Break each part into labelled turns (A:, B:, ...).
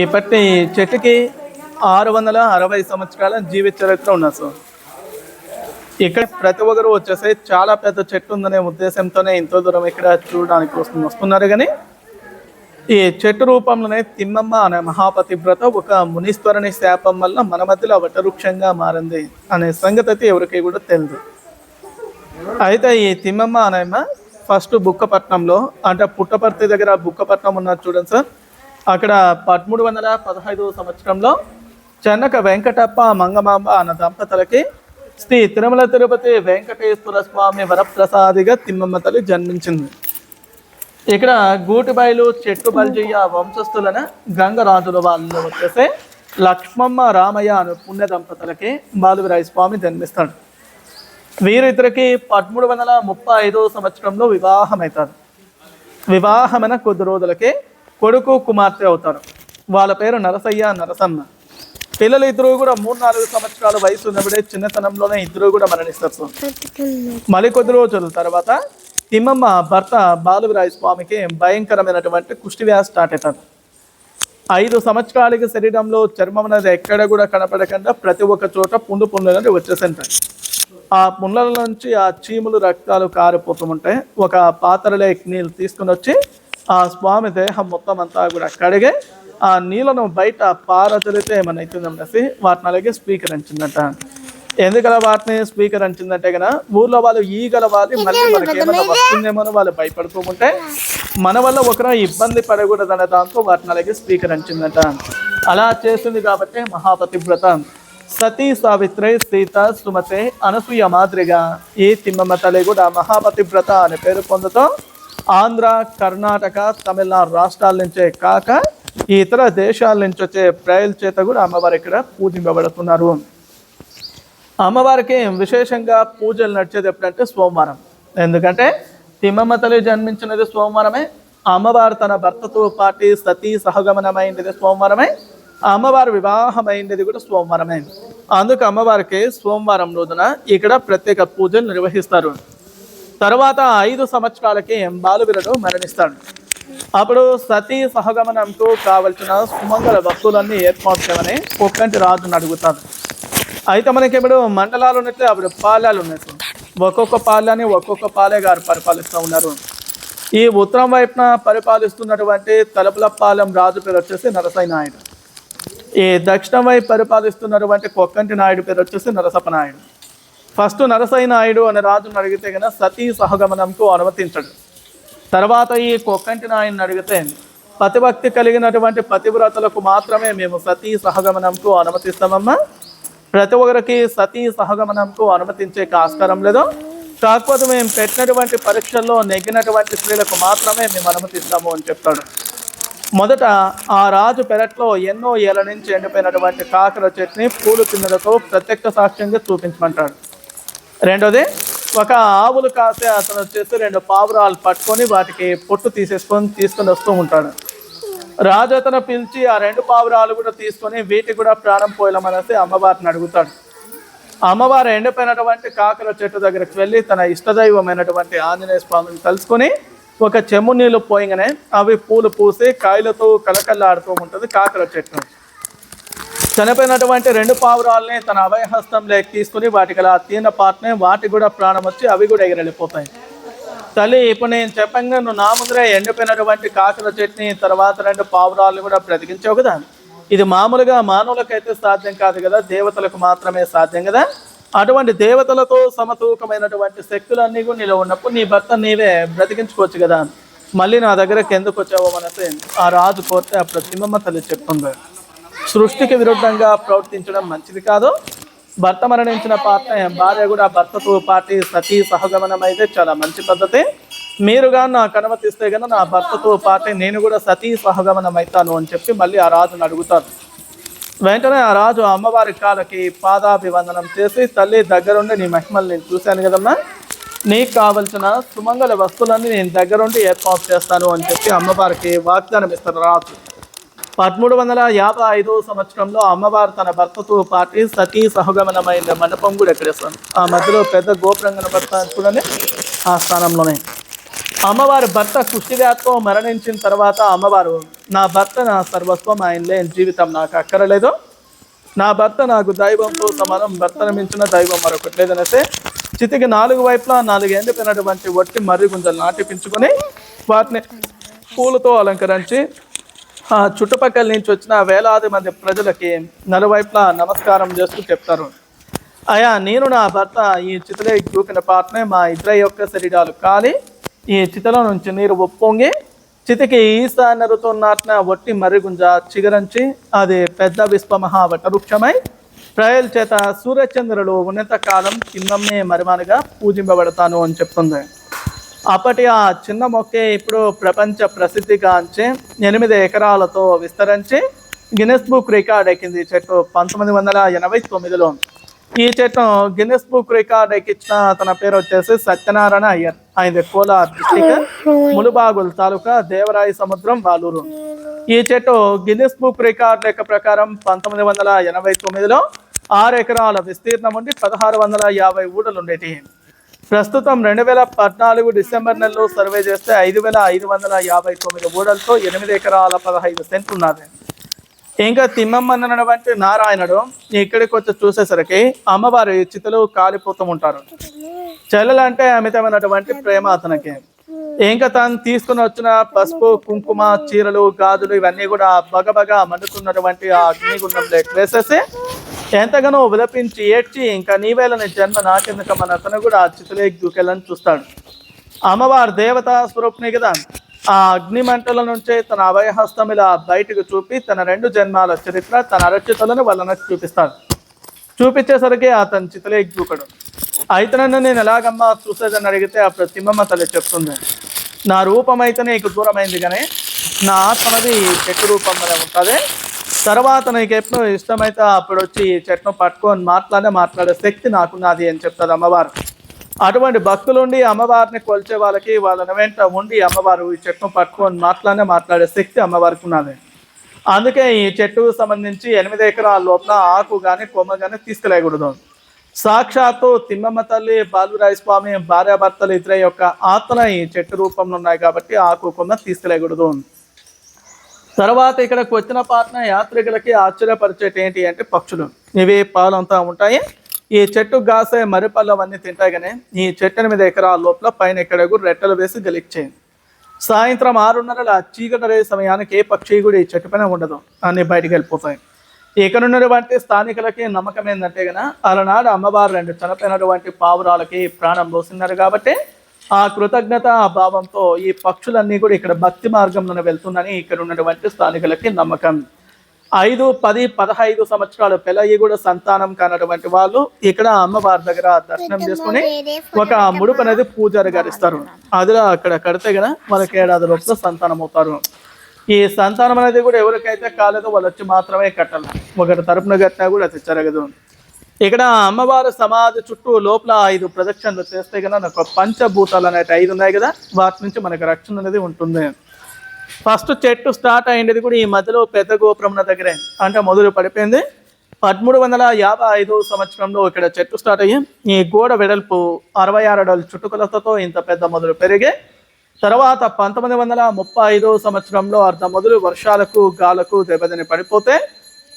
A: ఈ పట్టి చెట్టుకి ఆరు వందల అరవై సంవత్సరాల జీవిత చరిత్ర ఉన్న సార్. ఇక్కడ ప్రతి ఒక్కరు వచ్చేసి చాలా పెద్ద చెట్టు ఉందనే ఉద్దేశంతోనే ఎంతో దూరం ఇక్కడ చూడడానికి వస్తుంది వస్తున్నారు కానీ ఈ చెట్టు రూపంలోనే తిమ్మమ్మ అనే మహాపతివ్రత ఒక మునీశ్వరుని శాపం వల్ల మన మధ్యలో వటవృక్షంగా మారింది అనే సంగతి అయితే ఎవరికి కూడా తెలియదు అయితే ఈ తిమ్మమ్మ అనేమ ఫస్ట్ బుక్కపట్నంలో అంటే పుట్టపర్తి దగ్గర బుక్కపట్నం ఉన్నది చూడండి సార్. అక్కడ పదమూడు వందల పదహైదు సంవత్సరంలో చెన్నక వెంకటప్ప మంగమాంబ అన్న దంపతులకి శ్రీ తిరుమల తిరుపతి వెంకటేశ్వర స్వామి వరప్రసాదిగా తిమ్మమ్మ తల్లి జన్మించింది. ఇక్కడ గూటిబాయిలు చెట్టు బల్జయ్య వంశస్థులన గంగరాజుల వాళ్ళు వచ్చేసి లక్ష్మమ్మ రామయ్య అనే పుణ్య దంపతులకి బాలువిరాయ స్వామి జన్మిస్తాడు. వీరిద్దరికి పదమూడు వందల ముప్పై ఐదో సంవత్సరంలో వివాహం అవుతారు వివాహమైన కొద్ది రోజులకి కొడుకు కుమార్తె అవుతారు. వాళ్ళ పేరు నరసయ్య నరసమ్మ పిల్లలు ఇద్దరు కూడా మూడు నాలుగు సంవత్సరాల వయసు ఉన్నప్పుడే చిన్నతనంలోనే ఇద్దరు కూడా మరణిస్తారు మళ్ళీ కొద్ది రోజుల తర్వాత తిమ్మమ్మ భర్త బాలువిరాయ స్వామికి భయంకరమైనటువంటి కుష్టి వ్యాధి స్టార్ట్ అవుతారు. ఐదు సంవత్సరాలకి శరీరంలో చర్మం అనేది ఎక్కడ కూడా కనపడకుండా ప్రతి ఒక్క చోట పుండు పుండ్లు అనేవి వచ్చేసింటాయి ఆ పుండ్ల నుంచి ఆ చీములు రక్తాలు కారిపోతూ ఉంటే ఒక పాత్రలో నీళ్ళు తీసుకుని వచ్చి ఆ స్వామి దేహం మొత్తం అంతా కూడా కడిగి ఆ నీళ్ళను బయట పారచలితే ఏమైనా అవుతుందనేసి వాటిని అలాగే స్వీకరించిందట ఎందుకలా వాటిని స్వీకరించిందంటే కనుక ఊర్లో వాళ్ళు ఈగల వాళ్ళు మళ్ళీ మనకి ఏమైనా వస్తుందేమో వాళ్ళు భయపడుతూ ఉంటే మన వల్ల ఒకరు ఇబ్బంది పడకూడదనే దాంతో వాటిని అలాగే స్వీకరించిందట అలా చేసింది కాబట్టి మహాపతివ్రత సతీ సావిత్రి సీత సుమతే అనసూయ మాదిరిగా ఈ తిమ్మమ్మ తల్లి కూడా మహాపతివ్రత అనే పేరు పొందుతూ ఆంధ్ర కర్ణాటక తమిళనాడు రాష్ట్రాల నుంచే కాక ఈ ఇతర దేశాల నుంచి వచ్చే ప్రజల చేత కూడా అమ్మవారు ఇక్కడ పూజింపబడుతున్నారు. అమ్మవారికి విశేషంగా పూజలు నడిచేది ఎప్పుడంటే సోమవారం. ఎందుకంటే తిమ్మమ్మ తల్లి జన్మించినది సోమవారమే అమ్మవారు తన భర్తతో పాటి సతీ సహగమనమైనది సోమవారమే అమ్మవారు వివాహమైనది కూడా సోమవారమే. అందుకు అమ్మవారికి సోమవారం రోజున ఇక్కడ ప్రత్యేక పూజలు నిర్వహిస్తారు. తర్వాత ఐదు సంవత్సరాలకి బాలువీరుడు మరణిస్తాడు. అప్పుడు సతీ సహగమనంకు కావలసిన సుమంగళ వస్తువులన్నీ ఏర్పాటు చేయమని ఒక్కంటి రాజును అడుగుతాడు అయితే మనకి ఇప్పుడు మండలాలు ఉన్నట్లే అప్పుడు పాలాలు ఉన్నాయి సార్. ఒక్కొక్క పాలని ఒక్కొక్క పాలే గారు పరిపాలిస్తూ ఉన్నారు. ఈ ఉత్తరం వైపున పరిపాలిస్తున్నటువంటి తలుపులపాలెం రాజు పేరు వచ్చేసి నరసయ్య నాయుడు. ఈ దక్షిణం వైపు పరిపాలిస్తున్నటువంటి కొక్కంటి నాయుడు పేరు వచ్చేసి నరసప్ప నాయుడు. ఫస్ట్ నరసయ్య నాయుడు అనే రాజును అడిగితే కనుక సతీ సహగమనంకు అనుమతించడు. తర్వాత ఈ కొక్కంటి నాయుడిని అడిగితే పతిభక్తి కలిగినటువంటి పతివ్రతలకు మాత్రమే మేము సతీ సహగమనంకు అనుమతిస్తామమ్మా. ప్రతి ఒక్కరికి సతీ సహగమనంకు అనుమతించే ఆస్కారం లేదు. కాకపోతే మేము పెట్టినటువంటి పరీక్షల్లో నెగ్గినటువంటి స్త్రీలకు మాత్రమే మేము అనుమతిస్తాము అని చెప్తాడు. మొదట ఆ రాజు పెరట్లో ఎన్నో ఏళ్ళ నుంచి ఎండిపోయినటువంటి కాకర చెట్ని పూలు తిన్నలతో ప్రత్యక్ష సాక్ష్యంగా చూపించమంటాడు. రెండోది ఒక ఆవులు కాసే అతను వచ్చేసి రెండు పావురాలు పట్టుకొని వాటికి పొట్టు తీసేసుకొని తీసుకొని వస్తూ ఉంటాడు. రాజు అతను పిలిచి ఆ రెండు పావురాలు కూడా తీసుకొని వీటికి కూడా ప్రాణం పోయలమనేసి అమ్మవారిని అడుగుతాడు. అమ్మవారు ఎండిపోయినటువంటి కాకర చెట్టు దగ్గరికి వెళ్ళి తన ఇష్టదైవమైనటువంటి ఆంజనేయ స్వామిని కలుసుకొని ఒక చెమ్ము నీళ్ళు పోయగానే అవి పూలు పూసి కాయలతో కలకల్లాడుతూ ఉంటుంది కాకర చెట్టు చనిపోయినటువంటి రెండు పావురాలని తన అభయహస్తంలోకి తీసుకుని వాటికి అలా తీన పాటనే వాటికి కూడా ప్రాణం వచ్చి అవి కూడా ఎగిరెళ్ళిపోతాయి. తల్లి ఇప్పుడు నేను చెప్పంగా నువ్వు నా ముందరే ఎండిపోయినటువంటి కాకర చట్నీ తర్వాత రెండు పావురాలు కూడా బ్రతికించావు కదా. ఇది మామూలుగా మానవులకైతే సాధ్యం కాదు కదా దేవతలకు మాత్రమే సాధ్యం కదా. అటువంటి దేవతలతో సమతూకమైనటువంటి శక్తులన్నీ కూడా నీలో ఉన్నప్పుడు నీ భర్త నీవే బ్రతికించుకోవచ్చు కదా. మళ్ళీ నా దగ్గరకు ఎందుకు వచ్చావో అనేసి ఆ రాజు కోరితే అప్పుడు ప్రతిమమ్మ తల్లి చెప్తుంది. సృష్టికి విరుద్ధంగా ప్రవర్తించడం మంచిది కాదు. భర్త మరణించిన పాత్ర భార్య కూడా భర్తతో పార్టీ సతీ సహగమనం అయితే చాలా మంచి పద్ధతి. మీరుగా నాకు అనుమతిస్తే కనుక నా భర్తతో పాటే నేను కూడా సతీ సహగమనం అవుతాను అని చెప్పి మళ్ళీ ఆ రాజును అడుగుతారు. వెంటనే ఆ రాజు అమ్మవారి కాళ్ళకి పాదాభివందనం చేసి తల్లి దగ్గరుండి నీ మహిమలు నేను చూశాను కదమ్మా. నీకు కావలసిన సుమంగళ వస్తువులన్నీ నేను దగ్గరుండి ఏర్పాటు చేస్తాను అని చెప్పి అమ్మవారికి వాగ్దానం ఇస్తారు రాజు. పదమూడు వందల యాభై ఐదు సంవత్సరంలో అమ్మవారు తన భర్తతో పాటి సతీ సహగమనమైన మండపం కూడా ఎక్కడేస్తాను ఆ మధ్యలో పెద్ద గోపురం భర్త చూడండి. ఆ స్థానంలోనే. అమ్మవారి భర్త కుష్టివ్యాధితో మరణించిన తర్వాత అమ్మవారు నా భర్త నా సర్వస్వం ఆయన లేని జీవితం నాకు అక్కరలేదు. నా భర్త నాకు దైవంతో సమానం భర్తను మించిన దైవం మరొకటి లేదనేసి చితికి నాలుగు వైపులా నాలుగు ఎండిపోయినటువంటి వట్టి మర్రి గుంజలు నాటిపించుకొని వాటిని పూలతో అలంకరించి చుట్టుపక్కల నుంచి వచ్చిన వేలాది మంది ప్రజలకి నలువైపులా నమస్కారం చేస్తూ చెప్తారు. అయా నేను నా భర్త ఈ చితలే దూకిన పాటనే మా ఇద్దరి యొక్క శరీరాలు. కాలి ఈ చితలో నుంచి నీరు ఒప్పొంగి చితికి ఈశాన్యరుతో నాటిన వట్టి మర్రిగుంజ చిగురించి అది పెద్ద విశ్వమహా వటవృక్షమై ప్రజల చేత సూర్యచంద్రులు ఉన్నత కాలం కిందమ్మే మరిమానిగా పూజింపబడతాను అని చెప్తుంది. అప్పటి ఆ చిన్న మొక్కే ఇప్పుడు ప్రపంచ ప్రసిద్ధిగాంచి ఎనిమిది ఎకరాలతో విస్తరించి గిన్నెస్ బుక్ రికార్డ్ ఎక్కింది ఈ చెట్టు పంతొమ్మిది వందల ఎనభై తొమ్మిదిలో. ఈ చెట్టు గిన్నెస్ బుక్ రికార్డ్ ఎక్కించిన తన పేరు వచ్చేసి సత్యనారాయణ అయ్యర్. ఆయన కోలార్ డిస్టిక్ ములుబాగుల్ తాలూకా దేవరాయ సముద్రం వాలూరు. ఈ చెట్టు గిన్నెస్ బుక్ రికార్డ్ లెక్క ప్రకారం పంతొమ్మిది వందల ఎనభై తొమ్మిదిలో ఆరు ఎకరాల విస్తీర్ణం ఉండి పదహారు వందల యాభై ఊడలు ఉండేటి ప్రస్తుతం రెండు వేల పద్నాలుగు డిసెంబర్ నెలలో సర్వే చేస్తే ఐదు వేల ఐదు వందల యాభై తొమ్మిది ఓడలతో ఎనిమిది ఎకరాల పదహైదు సెంట్లు ఉన్నది. ఇంకా తిమ్మమ్మన్నటువంటి నారాయణుడు ఇక్కడికి వచ్చి చూసేసరికి అమ్మవారి చితులు కాలిపోతూ ఉంటారు. చెల్లెలంటే అమితమైనటువంటి ప్రేమ అతనికి. ఇంకా తను తీసుకుని వచ్చిన పసుపు కుంకుమ చీరలు గాజులు ఇవన్నీ కూడా బగబగా మండుతున్నటువంటి ఆ అగ్నిగుండంలో వేసేసి ఎంతగానో విలపించి ఏడ్చి ఇంకా నీవేలని జన్మ నాకెందుకు మన అతను కూడా ఆ చితులేకి దూకెళ్ళని చూస్తాడు. అమ్మవారు దేవతా స్వరూపిణి కదా. ఆ అగ్నిమంటల నుంచే తన అభయహస్తం ఇలా బయటకు చూపి తన రెండు జన్మాల చరిత్ర తన అరచితలను వాళ్ళని చూపిస్తాడు. చూపించేసరికి అతను చితలే దూకడు. అయితే నన్ను నేను ఎలాగమ్మా చూసేదని అడిగితే అప్పుడు తిమ్మమ్మ తల్లి చెప్తుంది. నా రూపం అయితే నీకు దూరమైంది కానీ నా ఆత్మది ఈ చెట్టు రూపంలోనే ఉంటుంది. తర్వాత నీకు ఎప్పుడు ఇష్టమైతే అప్పుడు వచ్చి ఈ పట్టుకొని మాట్లాడే మాట్లాడే శక్తి నాకున్నది అని చెప్తుంది అమ్మవారు. అటువంటి భక్తులుండి అమ్మవారిని కొలిచే వాళ్ళకి వాళ్ళని వెంట ఉండి అమ్మవారు ఈ చెట్టును పట్టుకొని మాట్లాడే మాట్లాడే శక్తి అమ్మవారికి ఉన్నది అందుకే ఈ చెట్టుకు సంబంధించి ఎనిమిది ఎకరాల లోపల ఆకు కానీ కొమ్మ కానీ తీసుకెళ్ళకూడదు. సాక్షాత్తు తిమ్మమ్మ తల్లి బాలురాయ స్వామి భార్యాభర్తలు ఇతర యొక్క ఆత్మల ఈ చెట్టు రూపంలో ఉన్నాయి కాబట్టి ఆకు కొమ్మ తీసుకులేకూడదు తర్వాత ఇక్కడికి వచ్చిన పాటన యాత్రికులకి ఆశ్చర్యపరిచేటి ఏంటి అంటే పక్షులు. ఇవి పాలంతా ఉంటాయి. ఈ చెట్టు గాసే మరిపళ్ళు అవన్నీ తింటాయి కానీ ఈ చెట్టు ఎనిమిది ఎకరాల లోపల పైన ఎక్కడకు రెట్టలు వేసి గెలిచేయండి సాయంత్రం ఆరున్నర చీకటరే సమయానికి ఏ పక్షి కూడా ఈ చెట్టు పైన ఉండదు. అన్ని బయటికి వెళ్ళిపోతాయి. ఇక్కడ ఉన్నటువంటి స్థానికులకి నమ్మకం ఏంటంటే గన అలనాడు అమ్మవారు రెండు చనిపోయినటువంటి పావురాలకి ప్రాణం పోసినారు కాబట్టి ఆ కృతజ్ఞత భావంతో ఈ పక్షులన్నీ కూడా ఇక్కడ భక్తి మార్గంలోనే వెళ్తుందని ఇక్కడ ఉన్నటువంటి స్థానికులకి నమ్మకం. ఐదు పది పదహైదు సంవత్సరాలు పెళ్ళయి కూడా సంతానం కానటువంటి వాళ్ళు ఇక్కడ అమ్మవారి దగ్గర దర్శనం చేసుకుని ఒక ముడుపు అనేది పూజారి గారు ఇస్తారు. అదిలో అక్కడ కడితే గన వాళ్ళకి ఏడాది లోపల సంతానం అవుతారు. ఈ సంతానం అనేది కూడా ఎవరికైతే కాలేదో వాళ్ళు వచ్చి మాత్రమే కట్టాలి. ఒకటి తరపున కట్టినా కూడా అది జరగదు. ఇక్కడ అమ్మవారి సమాధి చుట్టూ లోపల ఐదు ప్రదక్షిణలు చేస్తే కదా నాకు పంచభూతాలు అనేవి ఐదు ఉన్నాయి కదా వాటి నుంచి మనకు రక్షణ అనేది ఉంటుంది. ఫస్ట్ చెట్టు స్టార్ట్ అయ్యింది కూడా ఈ మధ్యలో పెద్ద గోపురం దగ్గరే. అంటే మొదలు పడిపోయింది. పదమూడు వందల యాభై ఐదు సంవత్సరంలో ఇక్కడ చెట్టు స్టార్ట్ అయ్యి ఈ గోడ వెడల్పు అరవై ఆరు అడుగుల చుట్టుకొలతతో ఇంత పెద్ద మొదలు పెరిగి తర్వాత పంతొమ్మిది వందల ముప్పై ఐదో సంవత్సరంలో అర్ధ మొదలు వర్షాలకు గాలకు దెబ్బతిని పడిపోతే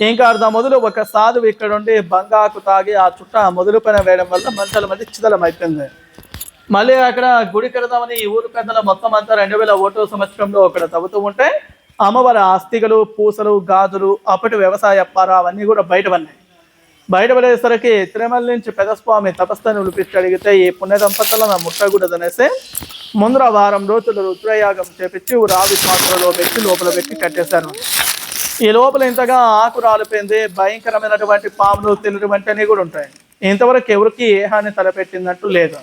A: ఇంకా మొదలు ఒక సాధువు ఇక్కడ ఉండి బంగాకు తాగి ఆ చుట్ట మొదలు పైన వేయడం వల్ల మంటల మంది చిదలం అయిపోయింది. మళ్ళీ అక్కడ గుడి కడదామని ఈ ఊరు పెద్దల మొత్తం అంతా రెండు వేల ఒకటో సంవత్సరంలో అక్కడ తవ్వుతూ ఉంటే అమ్మవారి ఆస్తికలు పూసలు గాజులు అప్పటి వ్యవసాయ పార అవన్నీ కూడా బయట పడినాయి. బయట పడేసరికి తిరుమల నుంచి పెదస్వామి తపస్సుని ఉలిపించి అడిగితే ఈ పుణ్య దంపతులను ముట్టకూడదనేసి ముందర వారం రోజులు రుద్రయాగం చేపించి రావి పాత్రలో పెట్టి లోపల పెట్టి కట్టేశారు. ఈ లోపల ఇంతగా ఆకు రాలిపోయింది భయంకరమైనటువంటి పాములు తినటువంటి అన్ని కూడా ఉంటాయి. ఇంతవరకు ఎవరికి ఏ హాని తలపెట్టినట్టు లేదు.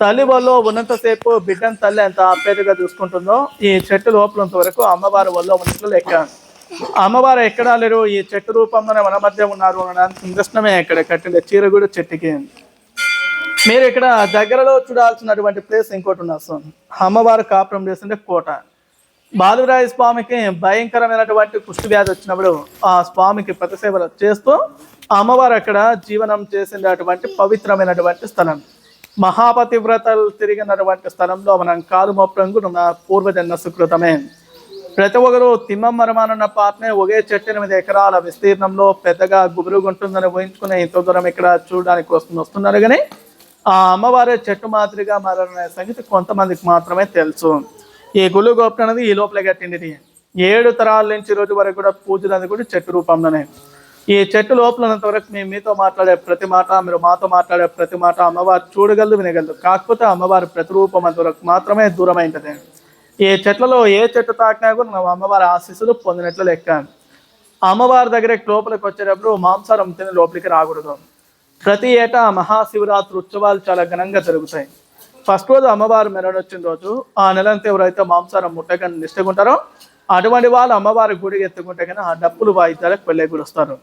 A: తల్లి వల్ల ఉన్నంతసేపు బిడ్డను తల్లి ఎంత ఆప్యాయతగా చూసుకుంటుందో ఈ చెట్టు లోపలంత వరకు అమ్మవారి వల్ల ఉన్నట్లు లెక్క. అమ్మవారు ఎక్కడా లేరు? ఈ చెట్టు రూపంలోనే మన మధ్య ఉన్నారు అనడానికి నిదర్శనమే ఇక్కడ కట్టిన చీర కూడా చెట్టుకి. మీరు ఇక్కడ దగ్గరలో చూడాల్సినటువంటి ప్లేస్ ఇంకోటి ఉన్నారు అమ్మవారు కాపురం చేస్తుంటే కోట. బాలురాయ స్వామికి భయంకరమైనటువంటి కుష్టి వ్యాధి వచ్చినప్పుడు ఆ స్వామికి ప్రతిసేవలు చేస్తూ అమ్మవారు అక్కడ జీవనం చేసినటువంటి పవిత్రమైనటువంటి స్థలం. మహాపతివ్రతలు తిరిగినటువంటి స్థలంలో మనం కాలు మొప్పంగు నా పూర్వజన్మ సుకృతమే. ప్రతి ఒక్కరు తిమ్మమ్మరమానున్న పాటనే ఒకే చెట్టు ఎనిమిది ఎకరాల విస్తీర్ణంలో పెద్దగా గుబురుగుంటుందని ఊహించుకుని ఇంత దూరం ఇక్కడ చూడడానికి వస్తుంది వస్తున్నారు కానీ ఆ అమ్మవారే చెట్టు మాదిరిగా మారనే సంగతి కొంతమందికి మాత్రమే తెలుసు. ఈ గుళ్ళు గోపురం అనేది ఈ లోపల కట్టింది ఏడు తరాల నుంచి రోజు వరకు కూడా పూజలు కూడా చెట్టు రూపంలోనే. ఈ చెట్టు లోపల వరకు మేము మీతో మాట్లాడే ప్రతి మాట మీరు మాతో మాట్లాడే ప్రతి మాట అమ్మవారు చూడగలదు వినగలదు కాకపోతే అమ్మవారి ప్రతిరూపం అంతవరకు మాత్రమే దూరమైంటది ఈ చెట్లలో ఏ చెట్టు తాకినా కూడా మనం అమ్మవారి ఆశీస్సులు పొందినట్లు లెక్క. అమ్మవారి దగ్గర లోపలికి వచ్చేటప్పుడు మాంసారం తిని లోపలికి రాకూడదు. ప్రతి ఏటా మహాశివరాత్రి ఉత్సవాలు చాలా ఘనంగా జరుగుతాయి. ఫస్ట్ రోజు అమ్మవారు మెరడొచ్చిన రోజు ఆ నెలంతా ఎవరైతే మాంసారం ముట్టగానే నిష్టగుంటారో అటువంటి వాళ్ళు అమ్మవారి గుడికి ఎత్తుకుంటే కానీ ఆ డప్పులు వాయిద్యాలకు వెళ్ళేకూడదు వస్తారు.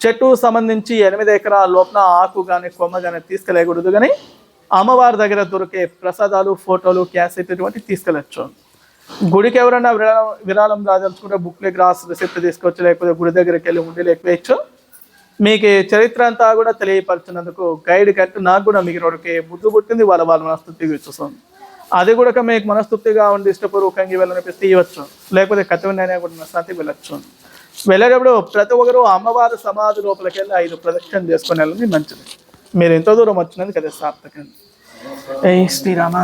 A: చెట్టు సంబంధించి ఎనిమిది ఎకరాల లోపల ఆకు కానీ కొమ్మ కానీ తీసుకెళ్ళకూడదు కానీ అమ్మవారి దగ్గర దొరికే ప్రసాదాలు ఫోటోలు క్యాసెట్ ఇటువంటివి తీసుకెళ్ళచ్చు. గుడికి ఎవరైనా విరాళం విరాళం రాదలుచుకుంటే బుక్లెట్ రాసి రిసిప్ట్ తీసుకొచ్చి లేకపోతే గుడి దగ్గరికి వెళ్ళి ఉండి లేకపోవచ్చు మీకు చరిత్ర అంతా కూడా తెలియపరిచినందుకు గైడ్ కట్టి నాకు కూడా మీకు ఒకరికి బుద్ధి పుట్టింది వాళ్ళ వాళ్ళ మనస్తృప్తిగా ఇచ్చేస్తుంది అది కూడా మీకు మనస్తృప్తిగా ఉండి ఇష్టపూర్వకంగా వెళ్ళనిపిస్తే ఇవ్వచ్చు లేకపోతే కథమైనా కూడా శాంతి వెళ్ళచ్చు. వెళ్ళేటప్పుడు ప్రతి ఒక్కరు అమ్మవారి సమాధి లోపలికి వెళ్ళి ఐదు ప్రదక్షిణ చేసుకుని వెళ్ళండి మంచిది. మీరు ఎంతో దూరం వచ్చినది కదా సార్థకండి ఏ శ్రీరామ.